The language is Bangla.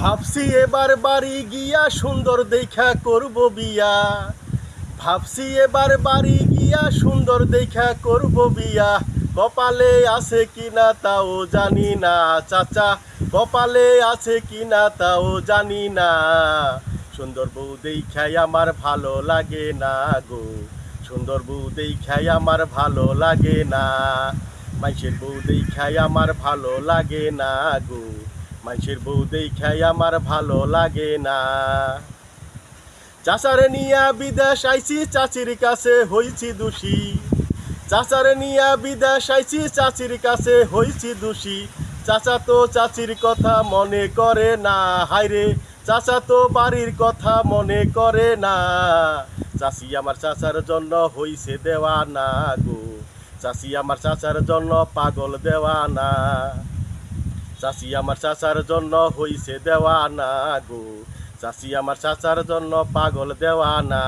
ভাবছি এবার বাড়ি গিয়া সুন্দর দেখা করব বিয়া। ভাবছি এবার বাড়ি গিয়া সুন্দর দেখা করব বিয়া। কপালে আছে কিনা তাও জানি না, চাচা। কপালে আছে কিনা তাও জানি না। সুন্দর বউ দেখাই আমার ভালো লাগে না গো। সুন্দর বউ দেখাই আমার ভালো লাগে না। মাইসের বউ দেখাই আমার ভালো লাগে না গো। মাইসের বউ দেখাই আমার ভালো লাগে না। চাচারে নিয়া বিদেশ আইছি, চাচির কাছে হইছি দোষী। চাচারে নিয়া বিদেশ আইছি, চাচির কাছে হইছি দোষী। চাচা তো চাচির কথা মনে করে না, হায়রে। চাচা তো বাড়ির কথা মনে করে না। চাচি আমার চাচার জন্য হইছে দেওয়া না গো। চাচি আমার চাচার জন্য পাগল দেওয়া না চাচি আমার চাচার জন্য হইছে দেওয়া না গো। চাষি আমার চাচার জন্য পাগল দেওয়া না